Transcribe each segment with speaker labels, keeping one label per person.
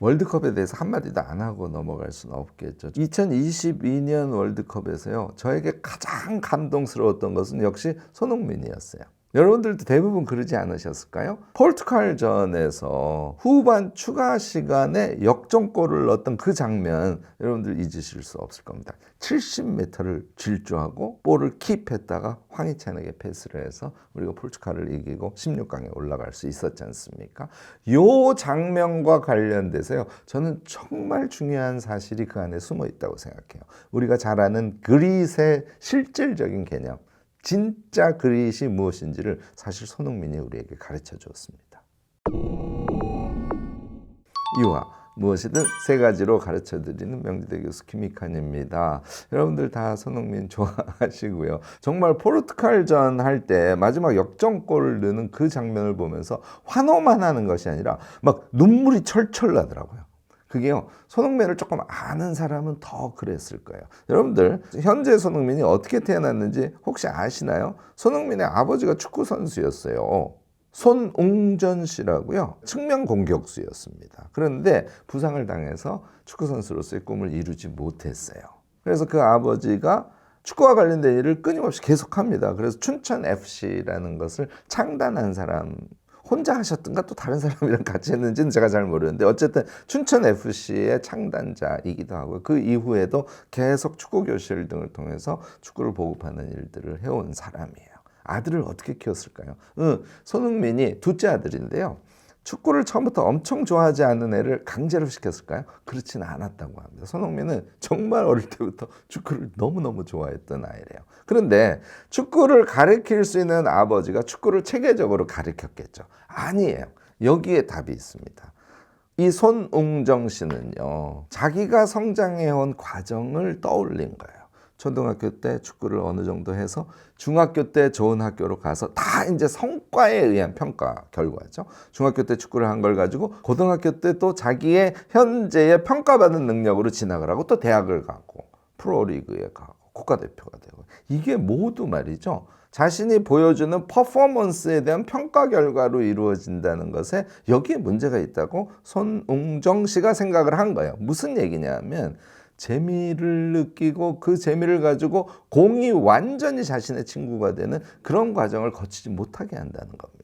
Speaker 1: 월드컵에 대해서 한마디도 안 하고 넘어갈 수는 없겠죠. 2022년 월드컵에서요, 저에게 가장 감동스러웠던 것은 역시 손흥민이었어요. 여러분들도 대부분 그러지 않으셨을까요? 포르투갈전에서 후반 추가 시간에 역전골을 넣었던 그 장면 여러분들 잊으실 수 없을 겁니다. 70m를 질주하고 볼을 킵했다가 황희찬에게 패스를 해서 우리가 포르투갈을 이기고 16강에 올라갈 수 있었지 않습니까? 요 장면과 관련돼서요. 저는 정말 중요한 사실이 그 안에 숨어 있다고 생각해요. 우리가 잘 아는 그릿의 실질적인 개념 진짜 그릿이 무엇인지를 사실 손흥민이 우리에게 가르쳐 주었습니다. 이와 무엇이든 세 가지로 가르쳐 드리는 명지대 교수 김익환입니다. 여러분들 다 손흥민 좋아하시고요. 정말 포르투갈전 할 때 마지막 역전골을 넣는 그 장면을 보면서 환호만 하는 것이 아니라 막 눈물이 철철 나더라고요. 그게요. 손흥민을 조금 아는 사람은 더 그랬을 거예요. 여러분들 현재 손흥민이 어떻게 태어났는지 혹시 아시나요? 손흥민의 아버지가 축구 선수였어요. 손웅전 씨라고요. 측면 공격수였습니다. 그런데 부상을 당해서 축구 선수로서의 꿈을 이루지 못했어요. 그래서 그 아버지가 축구와 관련된 일을 끊임없이 계속합니다. 그래서 춘천 FC라는 것을 창단한 사람 혼자 하셨던가 또 다른 사람이랑 같이 했는지는 제가 잘 모르는데 어쨌든 춘천 FC의 창단자이기도 하고 그 이후에도 계속 축구 교실 등을 통해서 축구를 보급하는 일들을 해온 사람이에요. 아들을 어떻게 키웠을까요? 응, 손흥민이 둘째 아들인데요. 축구를 처음부터 엄청 좋아하지 않는 애를 강제로 시켰을까요? 그렇지는 않았다고 합니다. 손흥민은 정말 어릴 때부터 축구를 너무너무 좋아했던 아이래요. 그런데 축구를 가르칠 수 있는 아버지가 축구를 체계적으로 가르쳤겠죠. 아니에요. 여기에 답이 있습니다. 이 손웅정 씨는요, 자기가 성장해온 과정을 떠올린 거예요. 초등학교 때 축구를 어느 정도 해서 중학교 때 좋은 학교로 가서 다 이제 성과에 의한 평가 결과죠. 중학교 때 축구를 한 걸 가지고 고등학교 때 또 자기의 현재의 평가받는 능력으로 진학을 하고 또 대학을 가고 프로리그에 가고 국가대표가 되고 이게 모두 말이죠. 자신이 보여주는 퍼포먼스에 대한 평가 결과로 이루어진다는 것에 여기에 문제가 있다고 손웅정 씨가 생각을 한 거예요. 무슨 얘기냐면 재미를 느끼고 그 재미를 가지고 공이 완전히 자신의 친구가 되는 그런 과정을 거치지 못하게 한다는 겁니다.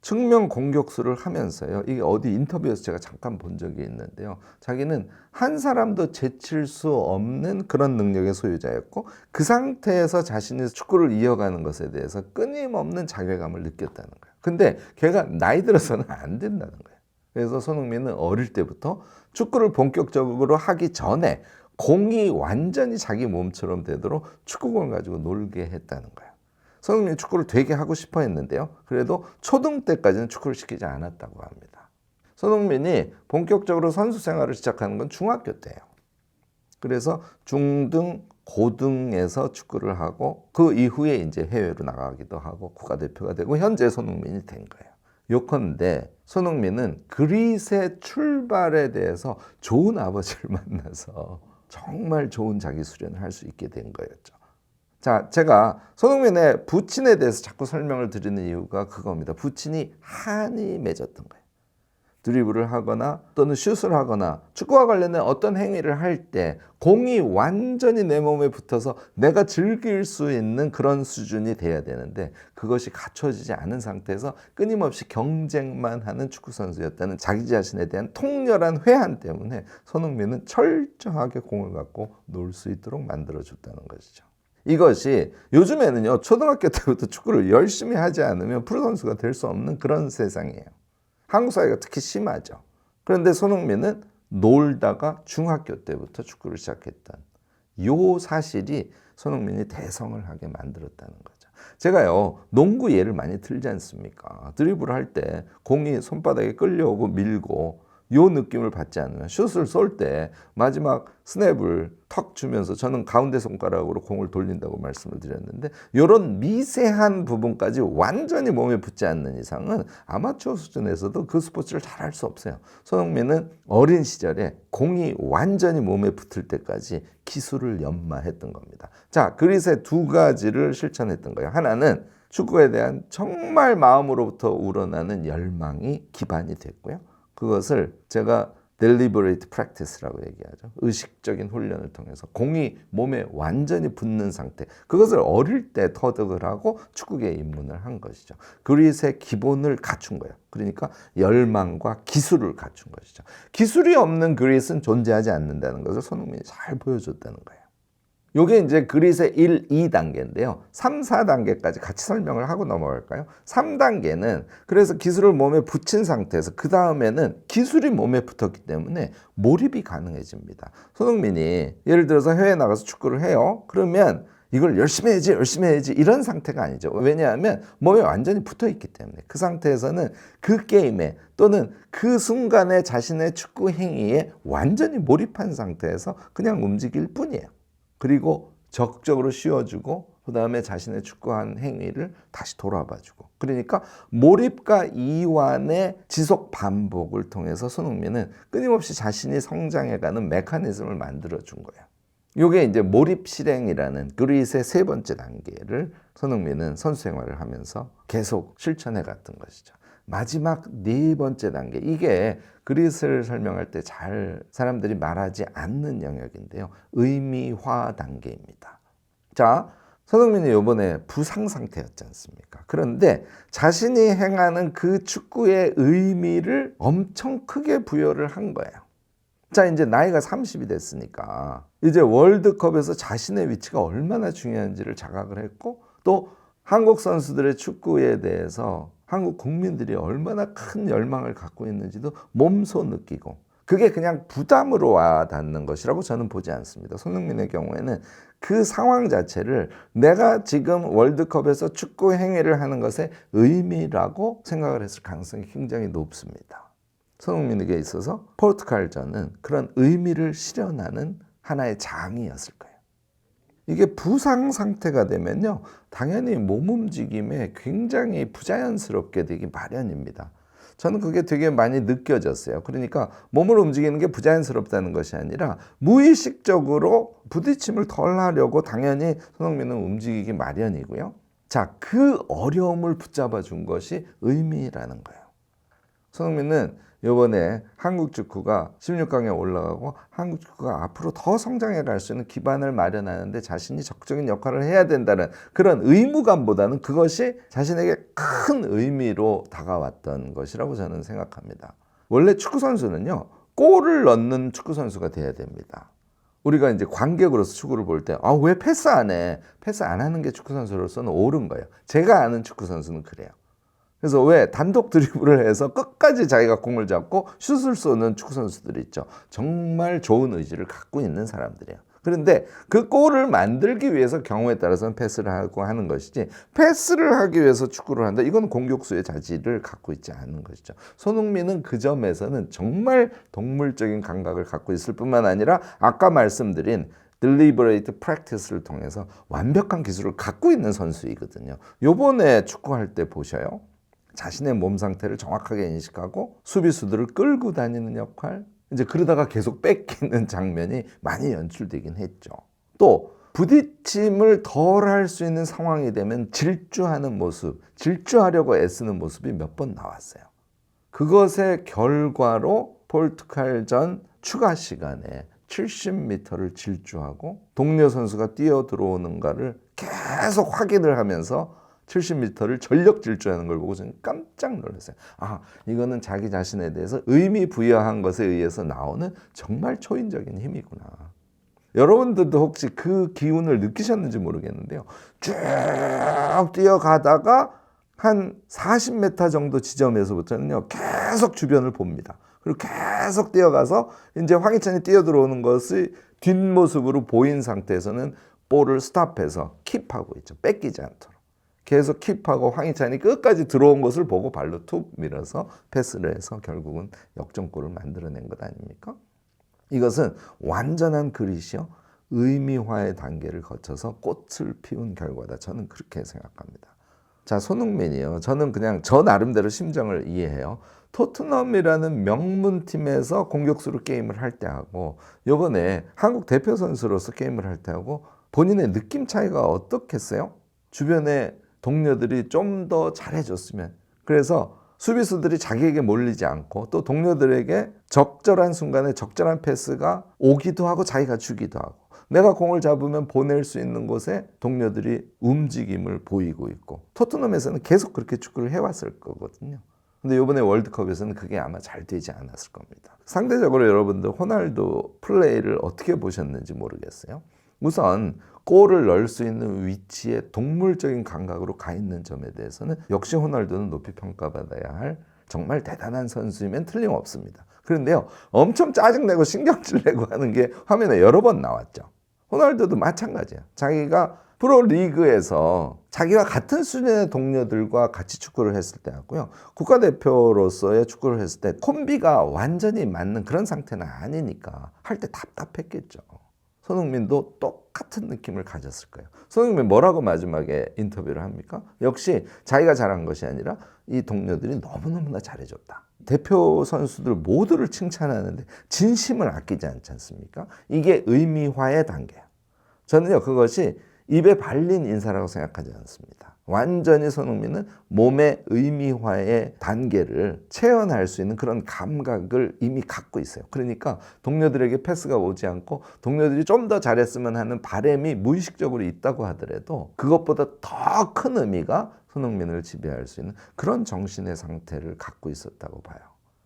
Speaker 1: 측면 공격수를 하면서요. 이게 어디 인터뷰에서 제가 잠깐 본 적이 있는데요. 자기는 한 사람도 제칠 수 없는 그런 능력의 소유자였고 그 상태에서 자신이 축구를 이어가는 것에 대해서 끊임없는 자괴감을 느꼈다는 거예요. 근데 걔가 나이 들어서는 안 된다는 거예요. 그래서 손흥민은 어릴 때부터 축구를 본격적으로 하기 전에 공이 완전히 자기 몸처럼 되도록 축구공을 가지고 놀게 했다는 거예요. 손흥민이 축구를 되게 하고 싶어 했는데요. 그래도 초등 때까지는 축구를 시키지 않았다고 합니다. 손흥민이 본격적으로 선수 생활을 시작하는 건 중학교 때예요. 그래서 중등, 고등에서 축구를 하고 그 이후에 이제 해외로 나가기도 하고 국가대표가 되고 현재 손흥민이 된 거예요. 요컨대 손흥민은 그릿의 출발에 대해서 좋은 아버지를 만나서 정말 좋은 자기 수련을 할 수 있게 된 거였죠. 자, 제가 손흥민의 부친에 대해서 자꾸 설명을 드리는 이유가 그겁니다. 부친이 한이 맺었던 거예요. 드리블을 하거나 또는 슛을 하거나 축구와 관련된 어떤 행위를 할 때 공이 완전히 내 몸에 붙어서 내가 즐길 수 있는 그런 수준이 돼야 되는데 그것이 갖춰지지 않은 상태에서 끊임없이 경쟁만 하는 축구 선수였다는 자기 자신에 대한 통렬한 회한 때문에 손흥민은 철저하게 공을 갖고 놀 수 있도록 만들어 줬다는 것이죠. 이것이 요즘에는요 초등학교 때부터 축구를 열심히 하지 않으면 프로 선수가 될 수 없는 그런 세상이에요. 한국 사회가 특히 심하죠. 그런데 손흥민은 놀다가 중학교 때부터 축구를 시작했던 요 사실이 손흥민이 대성을 하게 만들었다는 거죠. 제가요 농구 예를 많이 들지 않습니까? 드리블을 할때 공이 손바닥에 끌려오고 밀고 요 느낌을 받지 않으면 슛을 쏠 때 마지막 스냅을 턱 주면서 저는 가운데 손가락으로 공을 돌린다고 말씀을 드렸는데 이런 미세한 부분까지 완전히 몸에 붙지 않는 이상은 아마추어 수준에서도 그 스포츠를 잘할 수 없어요. 손흥민은 어린 시절에 공이 완전히 몸에 붙을 때까지 기술을 연마했던 겁니다. 자, 그릿의 두 가지를 실천했던 거예요. 하나는 축구에 대한 정말 마음으로부터 우러나는 열망이 기반이 됐고요. 그것을 제가 deliberate practice라고 얘기하죠. 의식적인 훈련을 통해서 공이 몸에 완전히 붙는 상태. 그것을 어릴 때 터득을 하고 축구계에 입문을 한 것이죠. 그릿의 기본을 갖춘 거예요. 그러니까 열망과 기술을 갖춘 것이죠. 기술이 없는 그릿은 존재하지 않는다는 것을 손흥민이 잘 보여줬다는 거예요. 요게 이제 그릿의 1, 2단계인데요. 3, 4단계까지 같이 설명을 하고 넘어갈까요? 3단계는 그래서 기술을 몸에 붙인 상태에서 그 다음에는 기술이 몸에 붙었기 때문에 몰입이 가능해집니다. 손흥민이 예를 들어서 해외에 나가서 축구를 해요. 그러면 이걸 열심히 해야지, 열심히 해야지 이런 상태가 아니죠. 왜냐하면 몸에 완전히 붙어 있기 때문에 그 상태에서는 그 게임에 또는 그 순간에 자신의 축구 행위에 완전히 몰입한 상태에서 그냥 움직일 뿐이에요. 그리고 적극적으로 쉬어주고 그 다음에 자신의 축구한 행위를 다시 돌아봐주고 그러니까 몰입과 이완의 지속 반복을 통해서 손흥민은 끊임없이 자신이 성장해가는 메커니즘을 만들어준 거예요. 이게 이제 몰입 실행이라는 그릿의 세 번째 단계를 손흥민은 선수 생활을 하면서 계속 실천해 갔던 것이죠. 마지막 네 번째 단계 이게 그릿을 설명할 때 잘 사람들이 말하지 않는 영역인데요. 의미화 단계입니다. 자, 손흥민이 이번에 부상 상태였지 않습니까? 그런데 자신이 행하는 그 축구의 의미를 엄청 크게 부여를 한 거예요. 자, 이제 나이가 30이 됐으니까 이제 월드컵에서 자신의 위치가 얼마나 중요한지를 자각을 했고 또 한국 선수들의 축구에 대해서 한국 국민들이 얼마나 큰 열망을 갖고 있는지도 몸소 느끼고 그게 그냥 부담으로 와 닿는 것이라고 저는 보지 않습니다. 손흥민의 경우에는 그 상황 자체를 내가 지금 월드컵에서 축구 행위를 하는 것의 의미라고 생각을 했을 가능성이 굉장히 높습니다. 손흥민에게 있어서 포르투갈전은 그런 의미를 실현하는 하나의 장이었을 거예요. 이게 부상 상태가 되면요, 당연히 몸 움직임에 굉장히 부자연스럽게 되기 마련입니다. 저는 그게 되게 많이 느껴졌어요. 그러니까 몸을 움직이는 게 부자연스럽다는 것이 아니라 무의식적으로 부딪힘을 덜 하려고 당연히 손흥민은 움직이기 마련이고요. 자, 그 어려움을 붙잡아 준 것이 의미라는 거예요. 손흥민은 이번에 한국 축구가 16강에 올라가고 한국 축구가 앞으로 더 성장해 갈 수 있는 기반을 마련하는데 자신이 적극적인 역할을 해야 된다는 그런 의무감보다는 그것이 자신에게 큰 의미로 다가왔던 것이라고 저는 생각합니다. 원래 축구 선수는요. 골을 넣는 축구 선수가 돼야 됩니다. 우리가 이제 관객으로서 축구를 볼 때, 아, 왜 패스 안 해? 패스 안 하는 게 축구 선수로서는 옳은 거예요. 제가 아는 축구 선수는 그래요. 그래서 왜 단독 드리블을 해서 끝까지 자기가 공을 잡고 슛을 쏘는 축구 선수들이 있죠. 정말 좋은 의지를 갖고 있는 사람들이에요. 그런데 그 골을 만들기 위해서 경우에 따라서는 패스를 하고 하는 것이지 패스를 하기 위해서 축구를 한다. 이건 공격수의 자질을 갖고 있지 않은 것이죠. 손흥민은 그 점에서는 정말 동물적인 감각을 갖고 있을 뿐만 아니라 아까 말씀드린 deliberate practice를 통해서 완벽한 기술을 갖고 있는 선수이거든요. 요번에 축구할 때 보셔요. 자신의 몸 상태를 정확하게 인식하고 수비수들을 끌고 다니는 역할 이제 그러다가 계속 뺏기는 장면이 많이 연출되긴 했죠. 또 부딪힘을 덜 할 수 있는 상황이 되면 질주하는 모습, 질주하려고 애쓰는 모습이 몇 번 나왔어요. 그것의 결과로 포르투갈전 추가 시간에 70m를 질주하고 동료 선수가 뛰어 들어오는가를 계속 확인을 하면서 70m를 전력 질주하는 걸 보고 저는 깜짝 놀랐어요. 아, 이거는 자기 자신에 대해서 의미 부여한 것에 의해서 나오는 정말 초인적인 힘이구나. 여러분들도 혹시 그 기운을 느끼셨는지 모르겠는데요. 쭉 뛰어가다가 한 40m 정도 지점에서부터는요, 계속 주변을 봅니다. 그리고 계속 뛰어가서 이제 황희찬이 뛰어들어오는 것이 뒷모습으로 보인 상태에서는 볼을 스탑해서 킵하고 있죠. 뺏기지 않도록. 계속 킵하고 황희찬이 끝까지 들어온 것을 보고 발로 툭 밀어서 패스를 해서 결국은 역전골을 만들어낸 것 아닙니까? 이것은 완전한 그릿이요. 의미화의 단계를 거쳐서 꽃을 피운 결과다. 저는 그렇게 생각합니다. 자, 손흥민이요. 저는 그냥 저 나름대로 심정을 이해해요. 토트넘이라는 명문팀에서 공격수로 게임을 할 때 하고 요번에 한국 대표 선수로서 게임을 할 때 하고 본인의 느낌 차이가 어떻겠어요? 주변에 동료들이 좀 더 잘해줬으면 그래서 수비수들이 자기에게 몰리지 않고 또 동료들에게 적절한 순간에 적절한 패스가 오기도 하고 자기가 주기도 하고 내가 공을 잡으면 보낼 수 있는 곳에 동료들이 움직임을 보이고 있고 토트넘에서는 계속 그렇게 축구를 해왔을 거거든요. 근데 이번에 월드컵에서는 그게 아마 잘 되지 않았을 겁니다. 상대적으로 여러분들 호날두 플레이를 어떻게 보셨는지 모르겠어요. 우선 골을 넣을 수 있는 위치에 동물적인 감각으로 가 있는 점에 대해서는 역시 호날두는 높이 평가받아야 할 정말 대단한 선수이면 틀림없습니다. 그런데요, 엄청 짜증내고 신경질 내고 하는 게 화면에 여러 번 나왔죠. 호날두도 마찬가지야. 자기가 프로 리그에서 자기가 같은 수준의 동료들과 같이 축구를 했을 때 하고요. 국가대표로서의 축구를 했을 때 콤비가 완전히 맞는 그런 상태는 아니니까 할 때 답답했겠죠. 손흥민도 똑같은 느낌을 가졌을 거예요. 손흥민 뭐라고 마지막에 인터뷰를 합니까? 역시 자기가 잘한 것이 아니라 이 동료들이 너무너무나 잘해줬다. 대표 선수들 모두를 칭찬하는데 진심을 아끼지 않지 않습니까? 이게 의미화의 단계예요. 저는요 그것이 입에 발린 인사라고 생각하지 않습니다. 완전히 손흥민은 몸의 의미화의 단계를 체현할 수 있는 그런 감각을 이미 갖고 있어요. 그러니까 동료들에게 패스가 오지 않고 동료들이 좀 더 잘했으면 하는 바램이 무의식적으로 있다고 하더라도 그것보다 더 큰 의미가 손흥민을 지배할 수 있는 그런 정신의 상태를 갖고 있었다고 봐요.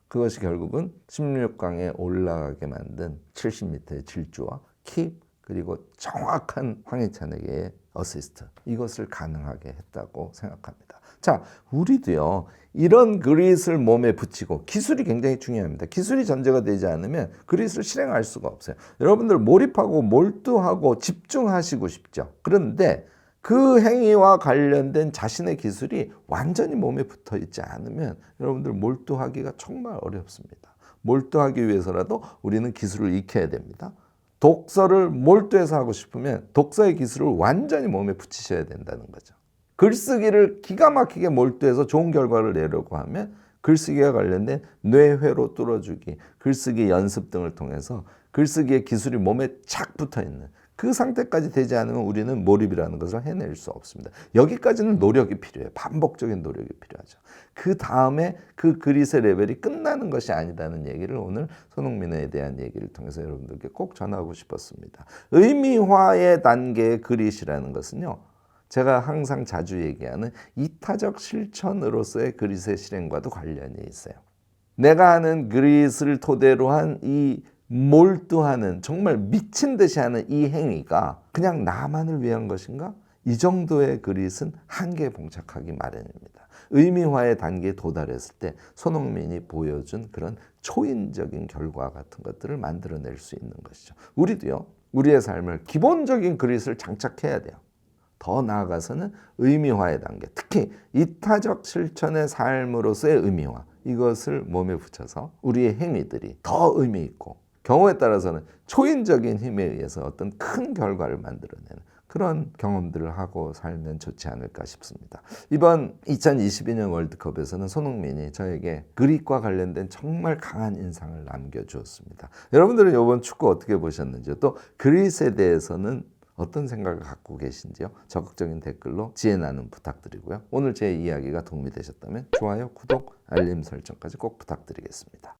Speaker 1: 그것이 결국은 16강에 올라가게 만든 70m의 질주와 킥 그리고 정확한 황희찬에게의 어시스트 이것을 가능하게 했다고 생각합니다. 자, 우리도요 이런 그릿을 몸에 붙이고 기술이 굉장히 중요합니다. 기술이 전제가 되지 않으면 그릿을 실행할 수가 없어요. 여러분들 몰입하고 몰두하고 집중하시고 싶죠. 그런데 그 행위와 관련된 자신의 기술이 완전히 몸에 붙어 있지 않으면 여러분들 몰두하기가 정말 어렵습니다. 몰두하기 위해서라도 우리는 기술을 익혀야 됩니다. 독서를 몰두해서 하고 싶으면 독서의 기술을 완전히 몸에 붙이셔야 된다는 거죠. 글쓰기를 기가 막히게 몰두해서 좋은 결과를 내려고 하면 글쓰기와 관련된 뇌회로 뚫어주기, 글쓰기 연습 등을 통해서 글쓰기의 기술이 몸에 착 붙어 있는 그 상태까지 되지 않으면 우리는 몰입이라는 것을 해낼 수 없습니다. 여기까지는 노력이 필요해요. 반복적인 노력이 필요하죠. 그 다음에 그 그릿의 레벨이 끝나는 것이 아니다는 얘기를 오늘 손흥민에 대한 얘기를 통해서 여러분들께 꼭 전하고 싶었습니다. 의미화의 단계의 그릿이라는 것은요. 제가 항상 자주 얘기하는 이타적 실천으로서의 그릿의 실행과도 관련이 있어요. 내가 하는 그릿을 토대로 한 이 몰두하는 정말 미친 듯이 하는 이 행위가 그냥 나만을 위한 것인가? 이 정도의 그릿은 한계에 봉착하기 마련입니다. 의미화의 단계에 도달했을 때 손흥민이 보여준 그런 초인적인 결과 같은 것들을 만들어낼 수 있는 것이죠. 우리도요, 우리의 삶을 기본적인 그릿을 장착해야 돼요. 더 나아가서는 의미화의 단계, 특히 이타적 실천의 삶으로서의 의미화, 이것을 몸에 붙여서 우리의 행위들이 더 의미 있고 경우에 따라서는 초인적인 힘에 의해서 어떤 큰 결과를 만들어내는 그런 경험들을 하고 살면 좋지 않을까 싶습니다. 이번 2022년 월드컵에서는 손흥민이 저에게 그릿과 관련된 정말 강한 인상을 남겨주었습니다. 여러분들은 이번 축구 어떻게 보셨는지요? 또 그릿에 대해서는 어떤 생각을 갖고 계신지요? 적극적인 댓글로 지혜 나눔 부탁드리고요. 오늘 제 이야기가 도움이 되셨다면 좋아요, 구독, 알림 설정까지 꼭 부탁드리겠습니다.